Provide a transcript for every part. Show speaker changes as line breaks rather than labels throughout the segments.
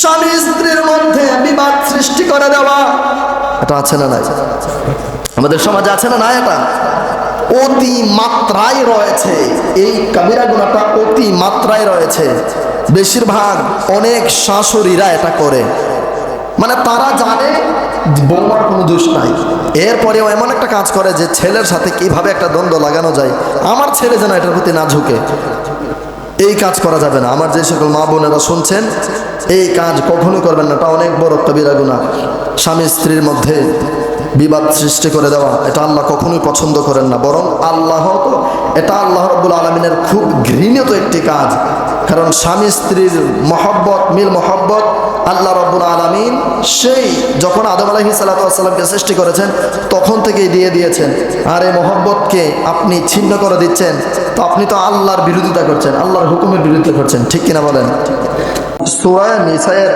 স্বামী স্ত্রীর মধ্যে বিবাদ সৃষ্টি করে দেওয়া। এটা আছে না নাই? আমাদের সমাজে আছে না না এটা? অতি মাত্রায় রয়েছে। এই কাবিরা গুণাটা অতি মাত্রায় রয়েছে। বেশিরভাগ অনেক শাশুড়িরা এটা করে। মানে তারা জানে বৌমার কোনো দোষ নাই। এরপরেও এমন একটা কাজ করে যে ছেলের সাথে কীভাবে একটা দ্বন্দ্ব লাগানো যায়। আমার ছেলে যেন এটার প্রতি না ঝুঁকে। এই কাজ করা যাবে না। আমার যে সকল মা বোনেরা শুনছেন, এই কাজ কখনো করবেন না। এটা অনেক বড় কবিরা গুণা স্বামী স্ত্রীর মধ্যে বিবাদ সৃষ্টি করে দেওয়া, এটা আল্লাহ কখনোই পছন্দ করেন না। বরং আল্লাহ তো, এটা আল্লাহ রব্বুল আলমিনের খুব ঘৃণিত একটি কাজ। কারণ স্বামী স্ত্রীর মহব্বত, মিল মহব্বত আল্লাহ রব্বুল আলমিন সেই যখন আদম আলহি সাল্লাতামকে সৃষ্টি করেছেন, তখন থেকেই দিয়ে দিয়েছেন। আর এই মহব্বতকে আপনি ছিন্ন করে দিচ্ছেন, তো আপনি তো আল্লাহর বিরোধিতা করছেন, আল্লাহর হুকুমের বিরোধিতা করছেন, ঠিক কিনা বলেন? সুরায় নিসায়ের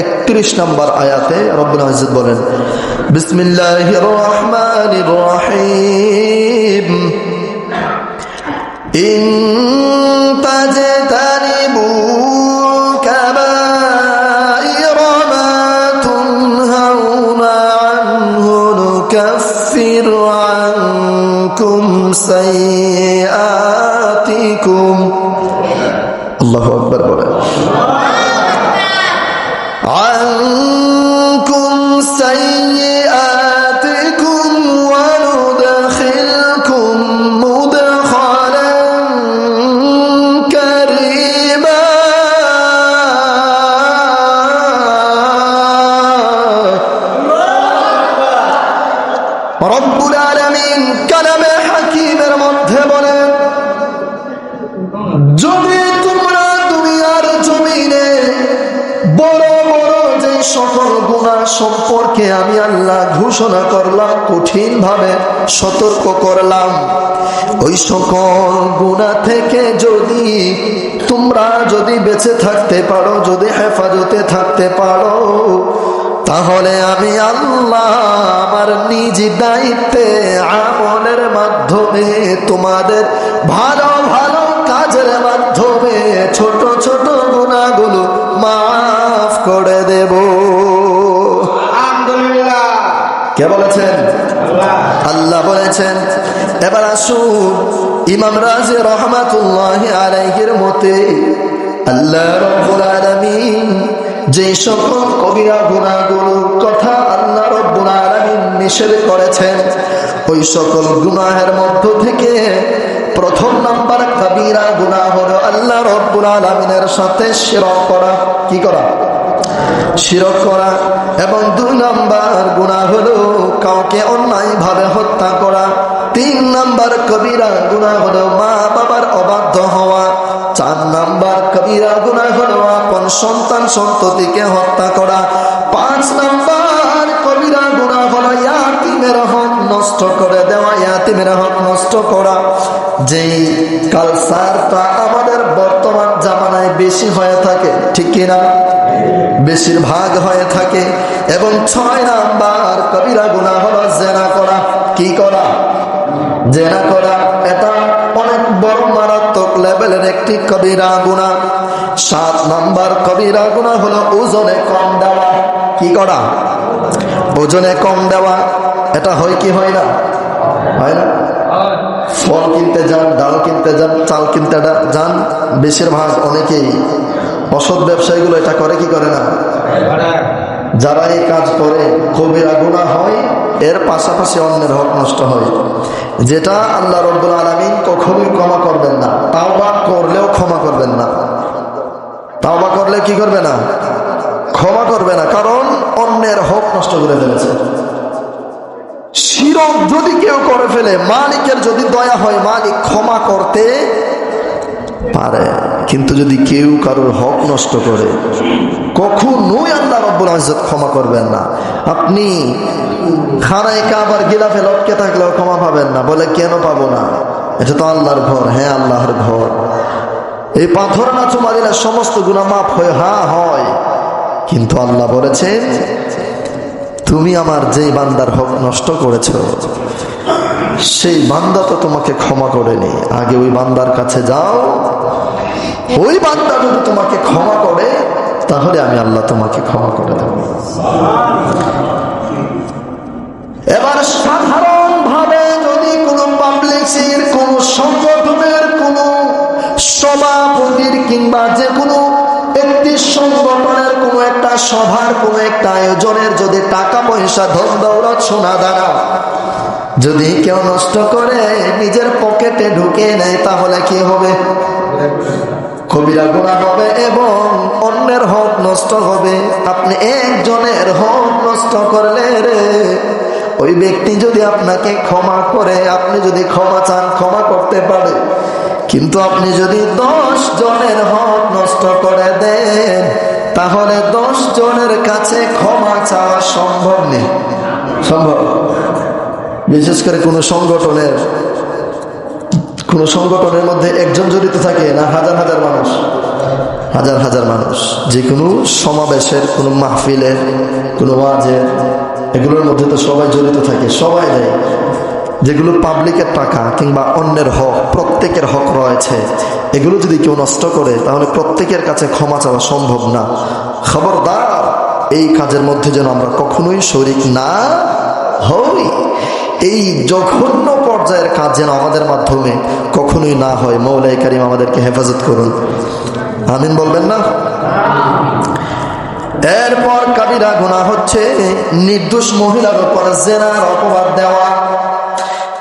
একত্রিশ নম্বর আয়াতে রব্বুল আজিজ বলেন বিসমিল্লাহির রহমানির রহিম ইন তাজতানিবু كبائر ما تنهون عنه نكفر عنكم سيئاتكم الله أكبر বলেন সতর্ক করলাম। ওই সকল গুণা থেকে যদি তোমরা যদি বেঁচে থাকতে পারো যদি হেফাজতে থাকতে পারো তাহলে আমি আল্লাহ আমার নিজ দায়িত্বে আমলের মাধ্যমে তোমাদের ভালো ভালো কাজের মাধ্যমে ছোট ছোট গুণাগুলো মাফ করে দেব।
আলহামদুলিল্লাহ।
কে বলেছেন? আল্লাহ। বলেছেন, এবার আসুন, ইমাম রাজি রহমাতুল্লাহ আলাইহির মতে আল্লাহ রব্বুল আলামিন যে সকল কবিরা গুণাগুলোর কথা আল্লাহ রব্বুল আলামিন করেছেন, ওই সকল গুনাহের মধ্য থেকে প্রথম নাম্বার কবিরা গুনাহ হলো আল্লাহ রব্বুল আলামিনের সাথে শিরক করা। কি করা? শিরক করা এবং দুই নাম্বার গুণা হলো কাউকে অন্যায় ভাবে হত্যা করা। তিন নাম্বার কবিরা গুণা হলো মা বাবার অবাধ্য হওয়া। চার নাম্বার কবিরা গুণা হলো আপন সন্তান সন্ততিকে হত্যা করা। পাঁচ নাম্বার কবিরা গুণা হলো ইয়াতিমের হক নষ্ট করে দেওয়া, ইয়াতিমের হক নষ্ট করা। যেই কালচারটা আমাদের বর্তমান জামানায় বেশি হয়ে থাকে, ঠিক কিনা? বেশিরভাগ হয়ে থাকে। এবং ছয় নাম্বার, কবিরা গুণা হলো জেনা করা, কি করা? জেনা করা, এটা অনেক বড় মারাত্মক লেভেলের একটি কবিরা গুণা সাত নাম্বার কবিরা গুণা হলো ওজনে কম দেওয়া, কি করা? ওজনে কম দেওয়া, এটা হয় কি হয় না? হয় না? ফল কিনতে যান, ডাল কিনতে যান, চাল কিনতে যান, বেশিরভাগ অনেকেই অসৎ ব্যবসায়ীগুলো এটা করে, কি করে না? যারা এই কাজ করে কবিরা গুণা হয়, এর পাশাপাশি অন্যের হক নষ্ট হয়। যেটা আল্লাহ রব্বুল আলমিন কখনোই ক্ষমা করবেন না। তাওবা করলেও ক্ষমা করবেন না। তাওবা করলে কি করবে না? ক্ষমা করবে না, কারণ অন্যের হক নষ্ট করে ফেলেছে। শিরক যদি কেউ করে ফেলে, মালিকের যদি দয়া হয়, মালিক ক্ষমা করতে পারে। কিন্তু যদি কেউ কারোর হক নষ্ট করে, কখনোই আল্লাহ রব্বুল আজত ক্ষমা করবেন না। আপনি খানায় কাবার গিলাফে লটকে থাকলেও ক্ষমা পাবেন না। বলে কেন পাবো না? এটা তো আল্লাহর ঘর হ্যাঁ আল্লাহর ঘর। এই পাথর না চুমা দিলে সমস্ত গুণা মাফ হয় হা হয়। কিন্তু আল্লাহ বলেছেন তুমি আমার যেই বান্দার হক নষ্ট করেছ, সেই বান্দা তো তোমাকে ক্ষমা করেনি আগে ওই বান্দার কাছে যাও। ওই বান্দা যদি তোমাকে ক্ষমা করে, তাহলে আমি আল্লাহ তোমাকে ক্ষমা করে দেব। এবার সাধারণভাবে যদি কোনো পাবলিকের কোন সংগঠনের, কোন সভাপতির কিংবা যে কোনো একটি সংগঠনের সভার কোনো একটা আয়োজনের যদি টাকা পয়সা, ধন, দৌলত, সোনা, দানা যদি কেউ নষ্ট করে, নিজের পকেটে ঢুকে নেয়, তাহলে কি হবে? কবিরা গুণা হবে এবং অন্যের হক নষ্ট হবে। আপনি একজনের হক নষ্ট করলে রে, ওই ব্যক্তি যদি আপনাকে ক্ষমা করে, আপনি যদি ক্ষমা চান, ক্ষমা করতে পারে। কিন্তু আপনি যদি দশ জনের হক নষ্ট করে দেন তাহলে দশ জনের কাছে ক্ষমা চাওয়া সম্ভব নেই। সম্ভব। বিশেষ করে কোনো সংগঠনের, কোন সংগঠনের মধ্যে একজন জড়িত থাকে না হাজার হাজার মানুষ। হাজার হাজার মানুষ। যে কোনো সমাবেশের, কোনো মাহফিলের, কোনো ওয়াজের, এগুলোর মধ্যে তো সবাই জড়িত থাকে, সবাই দেয়। যেগুলো পাবলিকের টাকা কিংবা অন্যের হক, প্রত্যেকের হক রয়েছে। এগুলো যদি কেউ নষ্ট করে, তাহলে প্রত্যেকের কাছে ক্ষমা চাওয়া সম্ভব না। খবরদার, এই কাজের মধ্যে যেন আমরা কখনোই শরিক না হই। এই জঘন্য পর্যায়ের কাজ যেন আমাদের মাধ্যমে কখনোই না হয়। মৌলাই কারিম আমাদেরকে হেফাজত করুন। আমিন বলবেন না? এরপর কাবিরা গুণা হচ্ছে, নির্দোষ মহিলার উপর জেনার অপবাদ দেওয়া।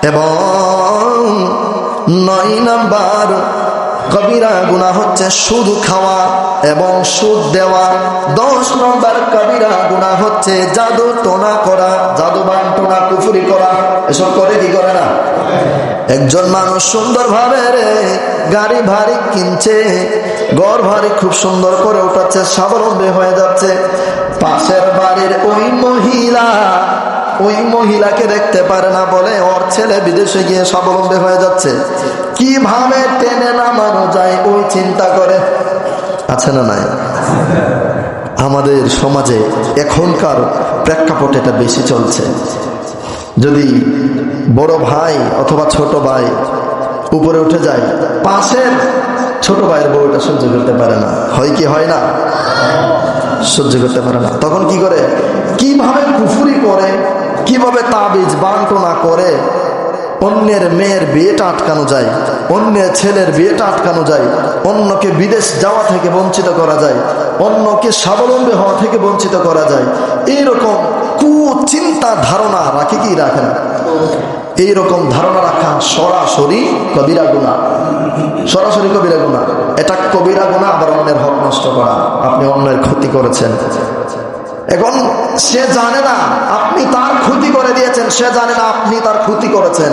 এবং নয় নাম্বার, কবিরা গুণা হচ্ছে সুদ খাওয়া এবং সুদ দেওয়া। দশ নম্বর, কবিরা গুণা হচ্ছে জাদু টোনা করা জাদুবান টোনা কুফুরি করা। এসব করে কি করে না? একজন মানুষ সুন্দর ভাবে রে গাড়ি ভারী কিনছে, ঘর ভারী খুব সুন্দর করে উঠাচ্ছে, স্বাবলম্বী হয়ে যাচ্ছে। পাশের বাড়ির ওই মহিলা ওই মহিলাকে দেখতে পারে না বলে ওর ছেলে বিদেশে গিয়ে স্বাবলম্বী হয়ে যাচ্ছে। কীভাবে টেনে নামানো যায় ওই চিন্তা করে। আছে না নাই? আমাদের সমাজে এখনকার প্রেক্ষাপট এটা বেশি চলছে। যদি বড় ভাই অথবা ছোট ভাই উপরে উঠে যায়, পাশের ছোট ভাইয়ের বউটা সহ্য করতে পারে না। হয় কি হয় না? সহ্য করতে পারে না। তখন কি করে? কীভাবে কুফুরি করে? কীভাবে তাবিজ বান্টনা করে অন্যের মেয়ের বিয়েটা আটকানো যায়, অন্যের ছেলের বিয়েটা আটকানো যায়, অন্যকে বিদেশ যাওয়া থেকে বঞ্চিত করা যায়, অন্যকে স্বাবলম্বী হওয়া থেকে বঞ্চিত করা যায়। এইরকম কুচিন্তা ধারণা রাখে কি রাখে না? এইরকম ধারণা রাখা সরাসরি কবিরা গুণা। সরাসরি কবিরা গুণা। এটা কবিরা গুণা আবার অন্যের হক নষ্ট করা। আপনি অন্যের ক্ষতি করেছেন। এখন সে জানে না, আপনি তার ক্ষতি করে দিয়েছেন, সে জানে না আপনি তার ক্ষতি করেছেন।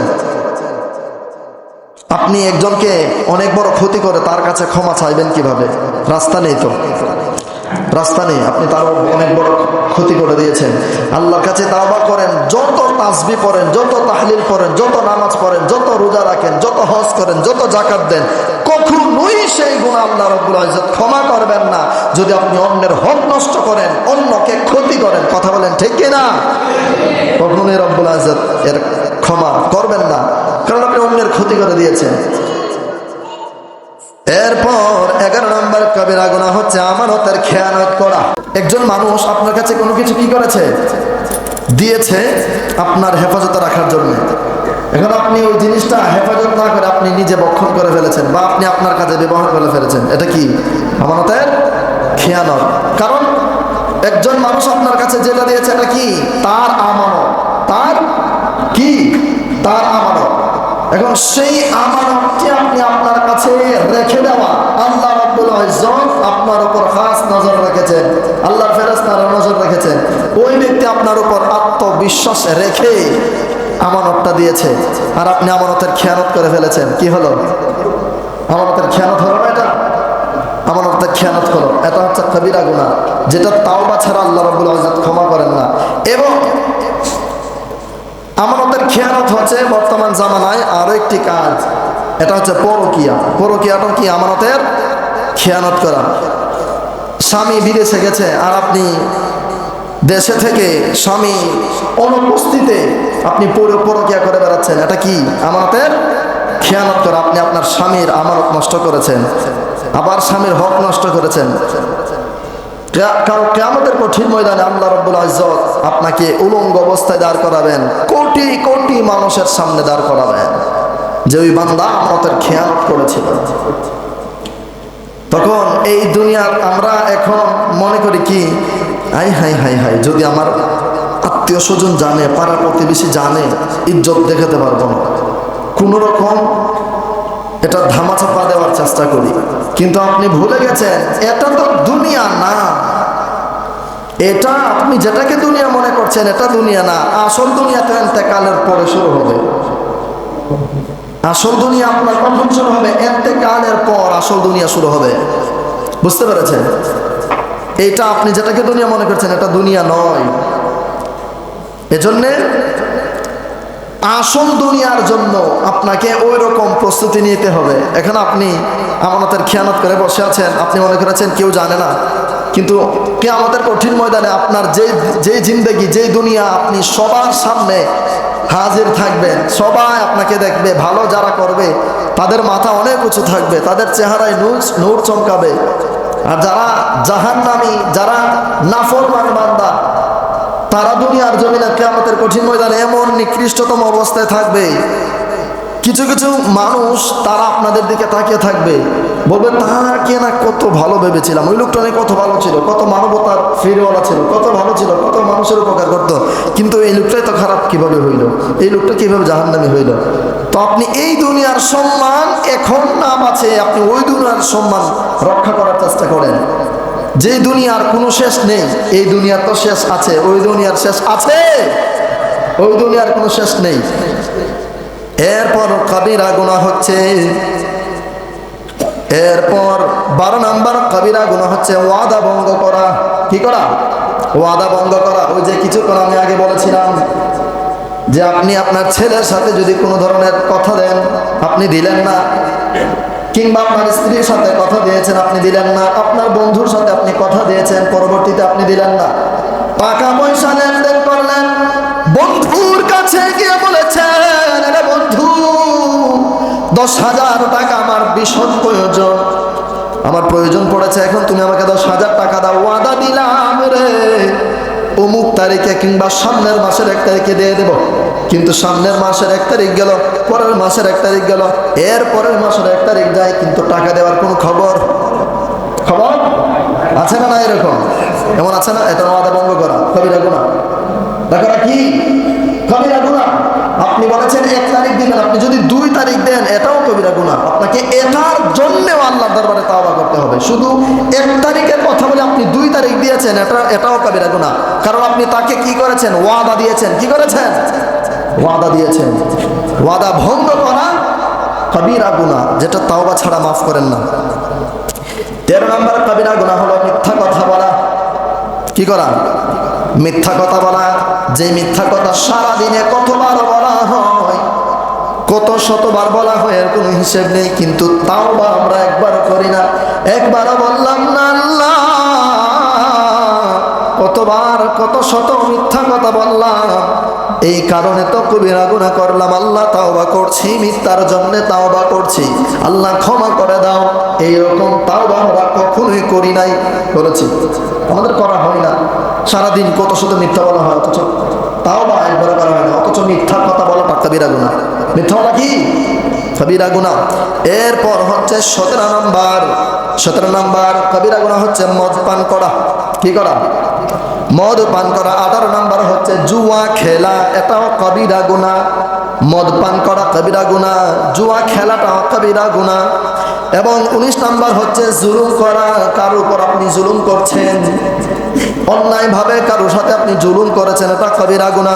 আপনি একজনকে অনেক বড় ক্ষতি করে তার কাছে ক্ষমা চাইবেন কীভাবে? রাস্তা নেই তো। রাস্তা নেই। আপনি তার অনেক বড় ক্ষতি করে দিয়েছেন। আল্লাহর কাছে তাওবা করেন, যত তাসবি পড়েন, যত তাহলিল পড়েন, যত নামাজ পড়েন, যত রোজা রাখেন, যত হজ করেন, যত জাকাত দেন, কখনোই সেই গুণ আল্লাহ রব্বুল ইজ্জত ক্ষমা করবেন না। যদি আপনি অন্যের হক নষ্ট করেন, অন্যকে ক্ষতি করেন, কথা বলেন ঠিক কিনা? কখনোই রব্বুল ইজ্জত এর ক্ষমা করবেন না। কারণ আপনি অন্যের ক্ষতি করে দিয়েছেন। এরপর এগারো নম্বর কবিরা গুণা হচ্ছে আমানতের খেয়ানত করা। একজন মানুষ আপনার কাছে কোনো কিছু কি করেছে? দিয়েছে আপনার হেফাজতে রাখার জন্য। এখন আপনি ওই জিনিসটা হেফাজত না করে আপনি নিজে বক্ষণ করে ফেলেছেন বা আপনি আপনার কাজে ব্যবহার করে ফেলেছেন, এটা কি আমানতের খেয়ানত? কারণ একজন মানুষ আপনার কাছে যেটা দিয়েছে এটা কি? তার আমানত। তার কি? তার আমানত। এখন সেই আমানতটি আপনি আপনার কাছে রেখে দেওয়া। আল্লাহ রাব্বুল ইজ্জত আপনার উপর খাস নজর রেখেছেন। আল্লাহর ফেরেশতারা নজর রেখেছেন। ওই ব্যক্তি আপনার উপর আত্মবিশ্বাস রেখে আমানতটা দিয়েছে। আর আপনি আমানতের খেয়ানত করে ফেলেছেন। কি হলো? আমানতের খেয়ানত হলো না এটা? আমানতের খেয়ানত হলো। এটা হচ্ছে কবিরা গুনাহ। যেটা তাওবা ছাড়া আল্লাহ রাব্বুল ইজ্জত ক্ষমা করেন না। এবং খেয়ানত হচ্ছে বর্তমান জামানায় আরও একটি কাজ। এটা হচ্ছে পরকিয়া। পরকিয়াটা কি? আমানতের খেয়ানত করা। স্বামী বিদেশে গেছে আর আপনি দেশে থেকে স্বামী অনুপস্থিতে আপনি পুরো পরকিয়া করে বেড়াচ্ছেন। এটা কি? আমানতের খেয়ানত করা। আপনি আপনার স্বামীর আমানত নষ্ট করেছেন। আবার স্বামীর হক নষ্ট করেছেন। কারণ কেমতের কঠিন ময়দানে আল্লাহ রব্বুল আজত আপনাকে উলঙ্গ অবস্থায় দাঁড় করাবেন, কোটি কোটি মানুষের সামনে দাঁড় করাবেন। যে ওই বান্দা আমাদের খেয়াল করেছিল। তখন এই দুনিয়ার আমরা এখন মনে করি কি আই হাই হাই হাই, যদি আমার আত্মীয় স্বজন জানে, পাড়া প্রতিবেশী জানে, ইজ্জত দেখাতে পারব না। কোনো রকম এটা ধামাচাপা দেওয়ার চেষ্টা করি। কিন্তু আপনি ভুলে গেছেন, এটা তো দুনিয়া না। এটা আপনি যেটাকে দুনিয়া মনে করছেন, এটা দুনিয়া না। আসল দুনিয়া তো এতেকালের পরে শুরু হবে। আসল দুনিয়া আপনার কখন শুরু হবে? এতেকালের পর আসল দুনিয়া শুরু হবে। বুঝতে পেরেছেন? এটা আপনি যেটাকে দুনিয়া মনে করছেন, এটা দুনিয়া নয়। এজন্যে আসল দুনিয়ার জন্য আপনাকে ওই রকম প্রস্তুতি নিতে হবে। এখন আপনি আমানতের খেয়ানত করে বসে আছেন। আপনি মনে করেছেন কেউ জানে না। কিন্তু কে আমাদের কঠিন ময়দানে আপনার যে যে জিন্দেগি যে দুনিয়া আপনি সবার সামনে হাজির থাকবেন সবাই আপনাকে দেখবে, ভালো যারা করবে, তাদের মাথা অনেক উঁচু থাকবে, তাদের চেহারায় নূর নূর চমকাবে। আর যারা জাহান নামি যারা নাফরমান বান্দা, তারা দুনিয়ার জমিনে কেমতের কঠিন ময়দানে এমন নিকৃষ্টতম অবস্থায় থাকবে। কিছু কিছু মানুষ তারা আপনাদের দিকে তাকিয়ে থাকবে। বলবে তাকে না কত ভালো ভেবেছিলাম। ওই লোকটা অনেক কত ভালো ছিল, কত মানবতার ফিরওয়ালা ছিল, কত ভালো ছিল, কত মানুষের উপকার করতো। কিন্তু এই লোকটাই তো খারাপ কীভাবে হইল? এই লোকটা কীভাবে জাহান্নামি হইল? তো আপনি এই দুনিয়ার সম্মান, এখন নাম আছে, আপনি ওই দুনিয়ার সম্মান রক্ষা করার চেষ্টা করেন। যে দুনিয়ার কোনো শেষ নেই, এই দুনিয়ার তো শেষ আছে, ওই দুনিয়ার শেষ আছে। ওই দুনিয়ার কোনো শেষ নেই। এরপর কবিরা গুণা হচ্ছে। এরপর বারো নাম্বার কবিরা গুণা হচ্ছে ওয়াদা ভঙ্গ করা। কি করা? ওয়াদা ভঙ্গ করা। ওই যে কিছুক্ষণ আমি আগে বলেছিলাম যে আপনি আপনার ছেলের সাথে যদি কোনো ধরনের কথা দেন, আপনি দিলেন না। কিংবা আপনার স্ত্রীর সাথে কথা দিয়েছেন, আপনি দিলেন না। আপনার বন্ধুর সাথে আপনি কথা দিয়েছেন, পরবর্তীতে আপনি দিলেন না। টাকা পয়সা লেনদেন করলেন, বন্ধুর কাছে গিয়ে বলেছেন দশ হাজার টাকা আমার ভীষণ প্রয়োজন। আমার প্রয়োজন পড়েছে এখন, তুমি আমাকে দশ হাজার টাকা দাও। ওয়াদা দিলাম রে। অমুক তারিখে কিংবা সামনের মাসের এক তারিখে দিয়ে দেব। কিন্তু সামনের মাসের এক তারিখ গেল, পরের মাসের এক তারিখ গেল। এর পরের মাসের এক তারিখ যায়, কিন্তু টাকা দেওয়ার কোনো খবর? খবর? আছে না না এরকম? এমন আছে না? এটা ওয়াদা ভঙ্গ করা। কবিরা গুণা দেখো কি? কবিরা গুণা আপনি বলেছেন এক তারিখ দিবেন, আপনি যদি দুই তারিখ দেন, এটাও কবিরা গুণা আপনাকে এটার জন্যেও আল্লাহ দরবারে তাওবা করতে হবে। শুধু এক তারিখের কথা বলে আপনি দুই তারিখ দিয়েছেন, এটা, এটাও কবিরা গুণা কারণ আপনি তাকে কি করেছেন? ওয়াদা দিয়েছেন। কি করেছেন? ওয়াদা দিয়েছেন। ওয়াদা ভঙ্গ করা কবিরা গুণা যেটা তাওবা ছাড়া মাফ করেন না। তেরো নম্বর কবিরা গুণা হলো মিথ্যা কথা বলা। কি করা? মিথ্যা কথা বলা। যে মিথ্যা কথা সারাদিনে কতবার বলা কত শতবার বলা হয়, এর কোনো হিসেব নেই, কিন্তু তাও বা আমরা একবার করি না। একবারও বললাম না, আল্লাহ, কতবার, কত শত মিথ্যা কথা বললাম। এই কারণে তো কবিরা গুণা করলাম, আল্লাহ তাওবা করছি, মিথ্যার জন্য তাওবা করছি। আল্লাহ ক্ষমা করে দাও, এইরকম তাওবা আমরা কখনোই করি নাই করেছি আমাদের করা হয় না। সারাদিন কত শত মিথ্যা বলা হয়, অথচ তাও বা একবার করা হয় না, অথচ মিথ্যা কথা বলা পাক্কা বিরাগুনা মিথ্যা বলা কি? কবিরা গুণা এরপর হচ্ছে সতেরো নাম্বার। সতেরো নাম্বার কবিরা গুণা হচ্ছে মদ পান করা। কি করা? মদ পান করা। আঠারো নাম্বার হচ্ছে জুয়া খেলা। এটাও কবিরা গুণা মদ পান করা কবিরা গুণা জুয়া খেলাটাও কবিরা গুণা এবং উনিশ নাম্বার হচ্ছে জুলুম করা। কারোর উপর আপনি জুলুম করছেন। অন্যায়ভাবে কারোর সাথে আপনি জুলুম করেছেন। এটা কবিরা গুণা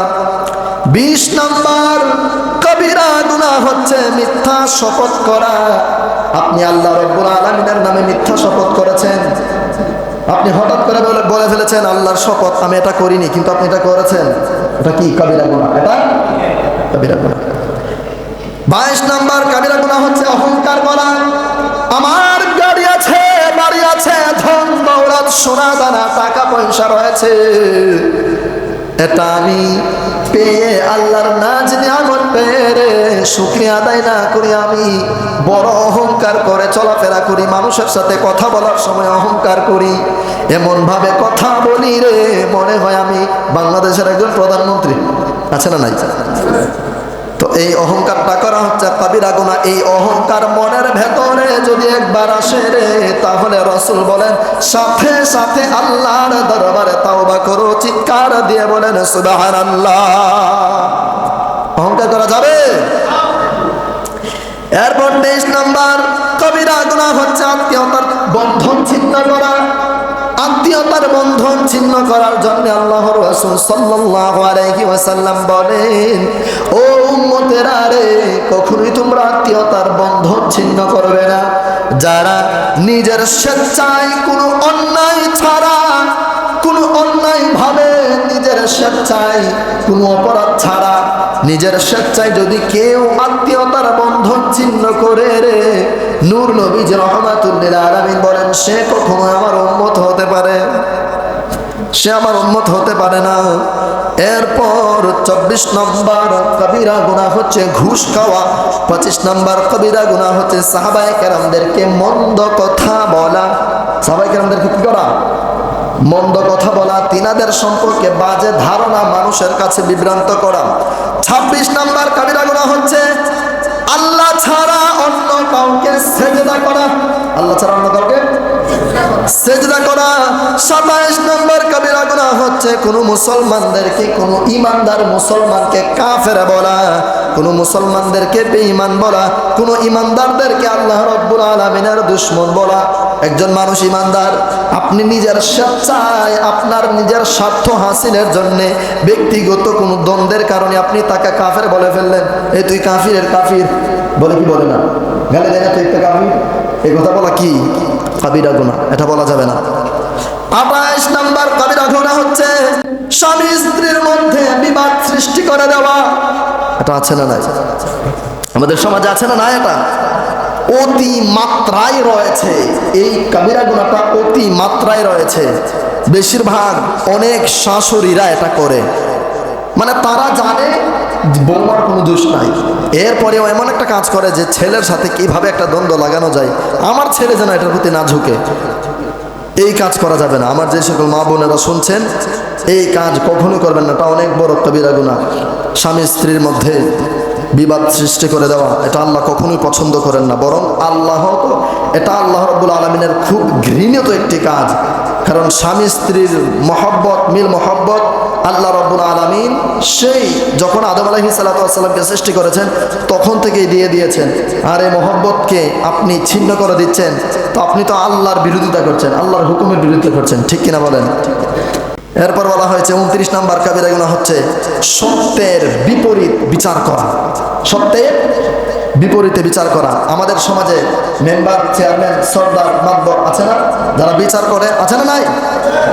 বিশ নাম্বার, কবিরা গুণা হচ্ছে মিথ্যা শপথ করা। আপনি আল্লাহ রব্বুল আলমিনের নামে মিথ্যা শপথ করেছেন। আপনি হঠাৎ করে বলে বলে ফেলেছেন, আল্লাহর শপথ আমি এটা করিনি। কিন্তু আপনি এটা করেছেন। এটা কি কবিরা গুণা এটা কবিরা গুণা বাইশ নাম্বার, কাবিরা গুণা হচ্ছে অহংকার করা আমার গাড়ি আছে, বাড়ি আছে, ধন, দৌলত, সোনা, দানা, টাকা, পয়সা রয়েছে। এটা আমি পেয়ে আল্লাহর নাজ নিয়ামত পেরে শুক্রিয়া আদায় না করি আমি বড় অহংকার করে চলাফেরা করি, মানুষের সাথে কথা বলার সময় অহংকার করি। এমনভাবে কথা বলি রে, মনে হয় আমি বাংলাদেশের একজন প্রধানমন্ত্রী। আছে না নাই? তো এই অহংকারটা করা হচ্ছে কবিরা গুণা এই অহংকার মনের ভেতরে যদি একবার আসে রে, তাহলে রসুল বলেন, সাথে সাথে আল্লাহর দরবারে তাওবা করো, চিৎকার দিয়ে বলেন সুবাহান আল্লাহ অহংকার করা যাবে? এরপর তেইশ নাম্বার, কবিরা গুণা হচ্ছে আত্মীয়তার বন্ধন ছিন্ন করা। আত্মীয়তার বন্ধন ছিন্ন করার জন্য আল্লাহর রাসূল সাল্লাল্লাহু আলাইহি ওয়াসাল্লাম বলেন, ও উম্মতেরা রে, কখনোই তোমরা আত্মীয়তার বন্ধন ছিন্ন করবে না। যারা নিজের স্বেচ্ছায় কোনো অন্যায় ছাড়া, কোনো অন্যায় ভাবে নিজের স্বেচ্ছায়, কোনো অপরাধ ছাড়া নিজের স্বেচ্ছায় যদি কেউ আত্মীয়তার বন্ধন ছিন্ন করে রে, নূর নবীজ রহমাতুল্লিল আলামিন বলেন, সে কখনো আমার উন্মত হতে পারে। সে আমার উন্মত হতে পারে না। এরপর চব্বিশ নম্বর কবিরা গুণা হচ্ছে ঘুষ খাওয়া, পঁচিশ নম্বর কবিরা গুণা হচ্ছে সাহাবাই কেরামদেরকে মন্দ কথা বলা। সাহাবাই কেরামদেরকে কি করা? মন্দ কথা বলা, তিনাদের সম্পর্কে বাজে ধারণা মানুষের কাছে বিভ্রান্ত করা। ছাব্বিশ নম্বর কবিরা গুণা হচ্ছে, আল্লাহ ছাড়া কাউকে সেজদা করা, আল্লাহ ছাড়া অন্য কাউকে সেজদা করা। সাতাইশ নম্বর গুণা হচ্ছে, কোনো মুসলমানদেরকে, কোনো ইমানদার মুসলমানকে কাফের বলা, কোনো মুসলমানদেরকে বেঈমান বলা, কোনো ইমানদারদেরকে আল্লাহ রব্বুল আলমিনের দুশ্মন বলা। একজন মানুষ ইমানদার, আপনি নিজের স্বেচ্ছায় আপনার নিজের স্বার্থ হাসিলের জন্য ব্যক্তিগত কোনো দ্বন্দ্বের কারণে আপনি তাকে কাফের বলে ফেললেন। এই তুই কাফিরের কাফির। বলে কি বলে না? গেলে দেখে তুই একটা কাফির? এই কথা বলা কি? কাবিরা গুণা এটা বলা যাবে না। আঠাইশ নাম্বার কাবিরা গুণা হচ্ছে স্বামী স্ত্রীর মধ্যে বিবাদ সৃষ্টি করে দেওয়া। এটা আছে না নাই? আমাদের সমাজে আছে না না এটা? অতি মাত্রায় রয়েছে। এই কাবিরা গুণাটা অতি মাত্রায় রয়েছে। বেশিরভাগ অনেক শাশুড়িরা এটা করে। মানে তারা জানে বৌমার কোনো দোষ নাই। এরপরেও এমন একটা কাজ করে যে ছেলের সাথে কীভাবে একটা দ্বন্দ্ব লাগানো যায়। আমার ছেলে যেন এটার প্রতি না ঝুঁকে। এই কাজ করা যাবে না। আমার যে সকল মা বোনেরা শুনছেন, এই কাজ কখনো করবেন না। এটা অনেক বড় কবিরা গুণা। স্বামী স্ত্রীর মধ্যে বিবাদ সৃষ্টি করে দেওয়া, এটা আল্লাহ কখনোই পছন্দ করেন না। বরং আল্লাহ তো, এটা আল্লাহ রব্বুল আলমিনের খুব ঘৃণিত একটি কাজ। কারণ স্বামী স্ত্রীর মহব্বত, মিল মহব্বত আল্লাহ রব্বুল আলমিন সেই যখন আদম আলহি সাল্লাতামকে সৃষ্টি করেছেন, তখন থেকেই দিয়ে দিয়েছেন। আর এই মহব্বতকে আপনি ছিন্ন করে দিচ্ছেন। তো আপনি তো আল্লাহর বিরোধিতা করছেন, আল্লাহর হুকুমের বিরোধিতা করছেন, ঠিক কিনা বলেন? এরপর বলা হয়েছে, উনত্রিশ নাম্বার কাবিরা গুণা হচ্ছে সত্যের বিপরীত বিচার করা। সত্যের বিপরীতে বিচার করা। আমাদের সমাজে মেম্বার, চেয়ারম্যান, সর্দার মাতবর আছে না? যারা বিচার করে, আছে না নাই?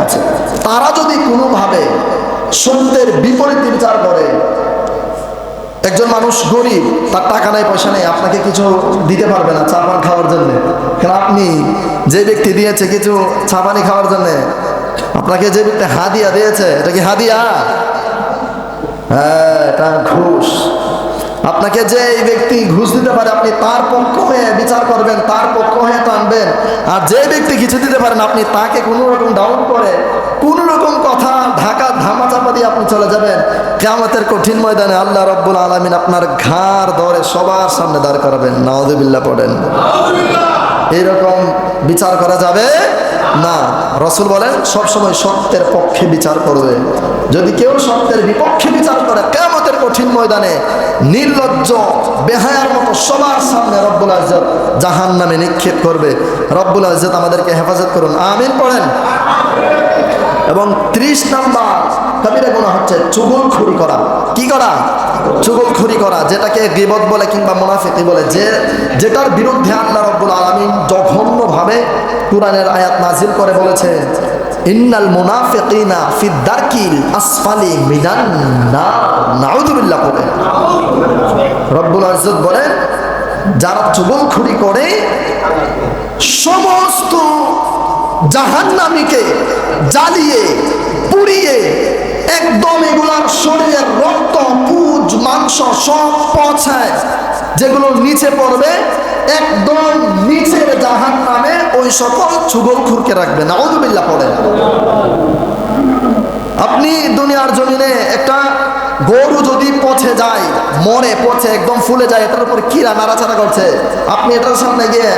আছে। তারা যদি কোনোভাবে সত্যের বিপরীতে বিচার করে, একজন মানুষ গরিব, তার টাকা নাই, পয়সা নেই, আপনাকে কিছু দিতে পারবে না চা পান খাওয়ার জন্য। কারণ আপনি যে ব্যক্তি দিয়েছে কিছু চা পানি খাওয়ার জন্য আপনাকে যে হাদিয়া দিয়েছে, এটা কি হাদিয়া? হ্যাঁ এটা ঘুষ। আপনাকে যে এই ব্যক্তি ঘুষ দিতে পারে, আপনি তার পক্ষ হয়ে বিচার করবেন, তার পক্ষ হয়ে টানবেন আর যে ব্যক্তি কিছু দিতে পারেন, আপনি তাকে কোনো রকম ডাউন করে, কোন রকম কথা ঢাকা ধামা চাপা দিয়ে আপনি চলে যাবেন। কেমতের কঠিন ময়দানে আল্লাহ রব্বুল আলমিন আপনার ঘাড় ধরে সবার সামনে দাঁড় করাবেন। নওয়াজবিল্লা পড়েন। এইরকম বিচার করা যাবে? না। রসুল বলেন সবসময় সত্যের পক্ষে বিচার করবে। যদি কেউ সত্যের বিপক্ষে বিচার করে কেমতের কঠিন ময়দানে নির্লজ্জ, বেহায়ার মতো সবার সামনে রব্বুল আজত জাহান নামে নিক্ষেপ করবে। রব্বুল আজত আমাদেরকে হেফাজত করুন। আমিন পড়েন। এবং ত্রিশ নাম্বার কবিরা গুণা হচ্ছে চুগলখড়ি করা। কি করা? চুগলখড়ি করা, যেটাকে গিবত বলে কিংবা মুনাফিকি বলে, যে যেটার বিরুদ্ধে আল্লাহ রব্বুল আলমিন জঘন্যভাবে কোরআনের আয়াত নাজিল করে বলেছে, ইন্নাল মুনাফিকিনা ফি দারকিল আসফালি মিনান নার। নাউযুবিল্লাহ বলে রব্বুল আজ্জত বলেন যারা চুগলখড়ি করে, সমস্ত জাহান্নামীকে জ্বালিয়ে, পুড়িয়ে একদম এগুলার শরীরের রক্ত, পুজ, মাংস সব পছায়। যেগুলো নিচে পড়বে, একদম নিচের জাহান নামে ওই সকল চুগল খুরকে রাখবে। না অদুবিল্লা পড়ে। আপনি দুনিয়ার জমিনে একটা গরু যদি পচে যায়, মরে পচে, একদম ফুলে যায়, এটার উপর কিরা নাড়াচাড়া করছে? আপনি এটার সামনে গিয়ে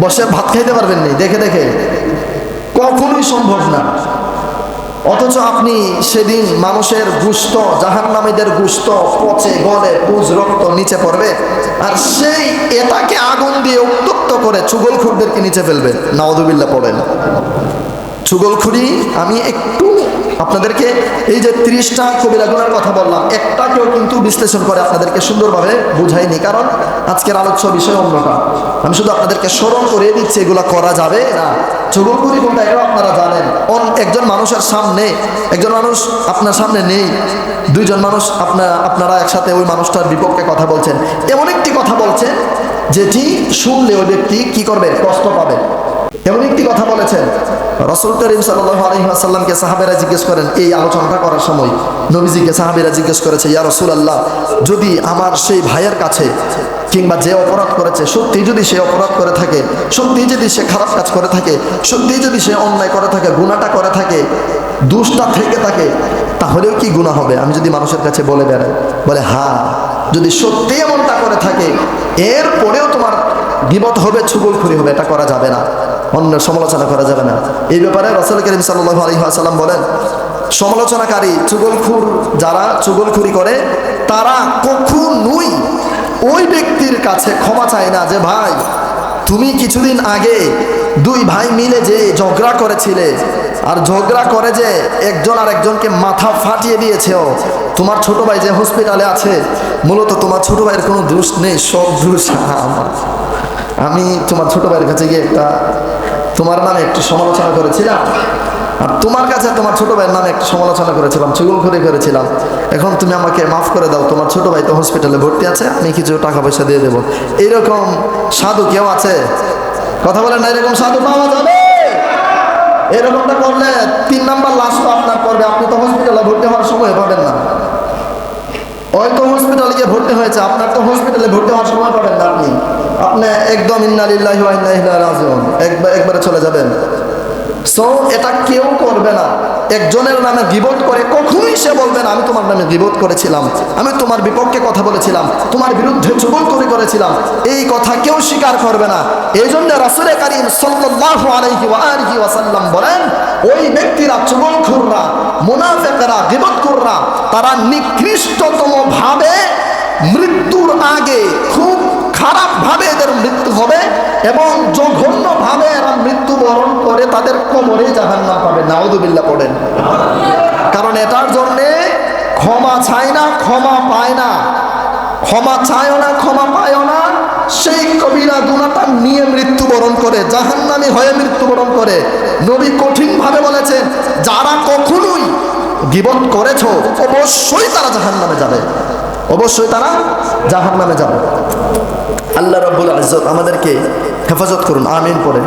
বসে ভাত খাইতে পারবেন নি? দেখে দেখে। কখনোই সম্ভব না। অথচ আপনি সেদিন মানুষের গুস্ত, জাহান্নামীদের গুস্ত, পচে গলে পুজ রক্ত নিচে পড়বে, আর সেই এটাকে আগুন দিয়ে উত্তপ্ত করে চুগল খুরদেরকে নিচে ফেলবে। নাওদুবিল্লা পড়েন। চুগলখুরি আমি একটু আপনাদেরকে এই যে ত্রিশটা কবিরা গুণার কথা বললাম একটাকেও কিন্তু বিশ্লেষণ করে আপনাদেরকে সুন্দরভাবে বুঝাইনি কারণ আজকের আলোচ্য বিষয় অন্যটা। আমি শুধু আপনাদেরকে স্মরণ করে দিচ্ছি, এগুলো করা যাবে না। চুগলখুরি কোনটা এটাও আপনারা জানেন। অন একজন মানুষের সামনে, একজন মানুষ আপনার সামনে নেই, দুইজন মানুষ আপনার আপনারা একসাথে ওই মানুষটার বিপক্ষে কথা বলছেন। এমন একটি কথা বলছেন, যেটি শুনলে ওই ব্যক্তি কি করবে? কষ্ট পাবে। এমন একটি কথা বলেছেন। রসুল করিম সাল্লামকে সাহাবেরা জিজ্ঞেস করেন, এই আলোচনাটা করার সময়? নবীজিকে সাহাবেরা জিজ্ঞেস করেছে, ইয়া রসুল আল্লাহ যদি আমার সেই ভাইয়ের কাছে কিংবা যে অপরাধ করেছে, সত্যি যদি সে অপরাধ করে থাকে, সত্যি যদি সে খারাপ কাজ করে থাকে, সত্যি যদি সে অন্যায় করে থাকে গুণাটা করে থাকে, দুষ্টা থেকে থাকে, তাহলেও কি গুণা হবে? আমি যদি মানুষের কাছে বলে বেড়াই, বলে হ্যাঁ যদি সত্যি এমনটা করে থাকে, এরপরেও তোমার বিপদ হবে, ছুগলখুরি হবে, এটা করা যাবে না। অন্যের সমালোচনা করা যাবে না। এই ব্যাপারে রসল করিম সাল্লাহ আলহিহাসাল্লাম বলেন, সমালোচনাকারী চুগলখুর যারা চুগলখুরি করে, তারা কখনোই ওই ব্যক্তির কাছে ক্ষমা চায় না যে, ভাই, তুমি কিছুদিন আগে দুই ভাই মিলে যে ঝগড়া করেছিলে, আর ঝগড়া করে যে একজন আর একজনকে মাথা ফাটিয়ে দিয়েছে, ও, তোমার ছোট ভাই যে হসপিটালে আছে, মূলত তোমার ছোট ভাইয়ের কোনো দোষ নেই, সব দোষ আমার। আমি তোমার ছোট ভাইয়ের কাছে গিয়ে একটা তোমার নামে একটু সমালোচনা করেছিলাম। আর তোমার কাছে তোমার ছোট ভাইয়ের নামে একটু সমালোচনা করেছিলাম চুগল করে করেছিলাম। এখন তুমি আমাকে মাফ করে দাও, তোমার ছোট ভাই তো হসপিটালে ভর্তি আছে, আমি কিছু টাকা পয়সা দিয়ে দেবো। এইরকম সাধু কেউ আছে? কথা বলেন না, এরকম সাধু পাওয়া যাবে? এরকমটা করলে তিন নাম্বার তো আপনার করবে আপনি তো হসপিটালে ভর্তি হওয়ার সময় পাবেন না। ওই তো হসপিটালে গিয়ে ভর্তি হয়েছে। আপনার তো হসপিটালে ভর্তি হওয়ার সময় পাবেন আপনি। আপনি একদম ইন্নালিল্লাহি ওয়া ইন্না ইলাইহি রাজিউন। একবার একবারে চলে যাবেন। সো এটা কেউ করবে না। একজনের নামে গিবত করে কখনোই সে বলবে না, আমি তোমার নামে গিবত করেছিলাম। আমি তোমার বিপক্ষে কথা বলেছিলাম। তোমার বিরুদ্ধে চুগল করে করেছিলাম। এই কথা কেউ স্বীকার করবে না। এই জন্য রাসুলে কারিম ওয়া আলিহি ওয়াসাল্লাম বলেন, ওই ব্যক্তিরা চুগল খুররা মুনাফিকরা গিবত কররা তারা নিকৃষ্টতম ভাবে মৃত্যুর আগে খুব খারাপ ভাবে এদের মৃত্যু হবে এবং জঘন্য ভাবে এরা মৃত্যুবরণ করে তাদের কোমরে জাহান্নাম পাবে। নাউদুবিল্লাহ পড়েন। কারণ এটার জন্যে ক্ষমা চায় না, ক্ষমা পায় না। ক্ষমা চায়ও না, ক্ষমা পায়ও না। সেই কবিরা গুণাটা নিয়ে মৃত্যুবরণ করে, জাহান্নামি হয়ে মৃত্যুবরণ করে। নবী কঠিনভাবে বলেছেন যারা কখনোই গিবন করেছ, অবশ্যই তারা জাহান্নামে যাবে। অবশ্যই তারা জাহান নামে যাবে। আল্লাহ রব্বুল আজত আমাদেরকে হেফাজত করুন আমিন পড়ে